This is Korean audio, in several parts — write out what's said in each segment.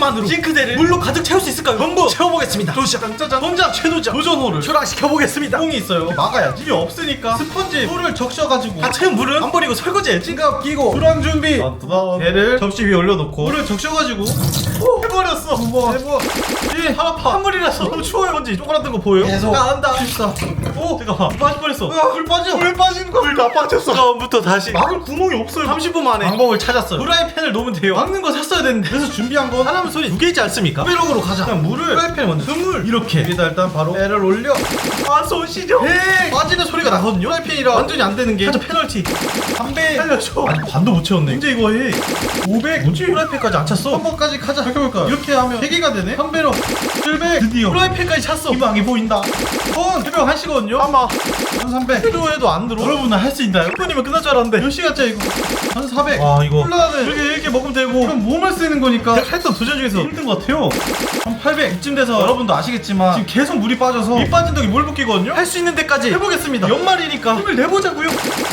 박스만으로 싱크대를 물로 가득 채울 수 있을까요? 한번 채워보겠습니다. 도시락 짜잔 혼자 최도자 도전호를 출항시켜보겠습니다. 뽕이 있어요. 막아야지. 물이 없으니까. 스펀지 물을 적셔가지고. 다 채운 물은? 안 버리고 설거지해야지 장갑 끼고. 불황 준비. 배를 접시 위에 올려놓고. 물을 적셔가지고. 오, 해버렸어. 두 번 세번. 이 하나파. 한물이라서 너무 추워요 뭔지. 쪼그라든 거 보여요? 계속. 아 안다. 14 오 잠깐만. 물 빠질 뻔했어? 물 빠져 물 빠지는 거물다 빠졌어. 다음부터 다시. 막을 구멍이 없어요. 30분 만에. 방법을 찾았어요. 프라이팬을 놓으면 돼요. 막는 거 샀어야 되는데. 그래서 준비한 건 사람 소리 두 개이지 않습니까? 빼록으로 가자. 그냥 물을 프라이팬에 먼저. 스물. 이렇게. 여기다 일단 바로 배를 올려. 아 손 시죠? 에 빠지는 소리가 나거든요. 프라이팬이라 완전히 안 되는 게. 살짝 페널티. 3배. 살려줘. 아니 반도 못 채웠네. 이제 이거 해 500 뭐지? 프라이팬까지 안 찼어? 한 번까지 가자. 생각해볼까 이렇게 하면 3개가 되네? 3배로. 700 드디어. 프라이팬까지 찼어. 희망이 보인다. 번 새벽 1시거든요? 아마. 1300 필요해도 안 들어 여러분은 할수 있나요? 1분이면 끝날 줄 알았는데. 몇 시간째 이거? 1400 와 이거. 콜라는 이렇게 이렇게 먹으면 되고. 그럼 몸을 쓰는 거니까. 했던 도전 중에서 힘든 것 같아요. 한800 이쯤 돼서 여러분도 아시겠지만 지금 계속 물이 빠져서 밑 빠진 덕에 물 붓기거든요? 할 수 있는 데까지 해보겠습니다. 연말이니까. 힘을 내보자고요.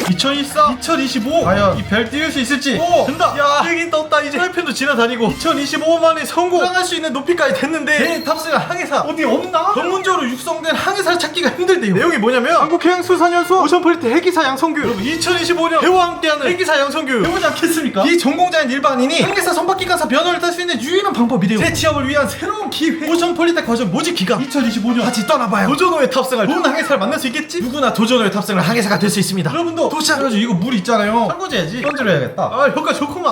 2024 2025 과연 이 별 띄울 수 있을지. 오! 된다. 야! 여기 떴다 이제. 프라이팬도 지나다니고. 2025 만에 성공. 수상할 수 있는 높이까지 됐는데 배 탑승한 항해사 어디 없나? 전문적으로 육성된 항해사를 찾기가 힘들대요. 내용이 뭐냐면 한국해양수산연수 오션폴리트 해기사 양성교 여러분 2025년 배우와 함께하는 해기사 양성교 해보지 않겠습니까? 비전공자인 일반인이 항해사 선박기관사 변호를 딸 수 있는 유일한 방법이래요. 새 취업을 위한 새로운 기회. 오션폴리텍 과정 모집 기간. 2025년 같이 떠나봐요. 도전호에 탑승할 좋은 항해사를 만날 수 있겠지? 누구나 도전호에 탑승할 항해사가 될 수 있습니다. 여러분도 도시락해가지고 이거 물 있잖아요. 설거지 해야지. 건드려 야겠다. 아 효과 좋구만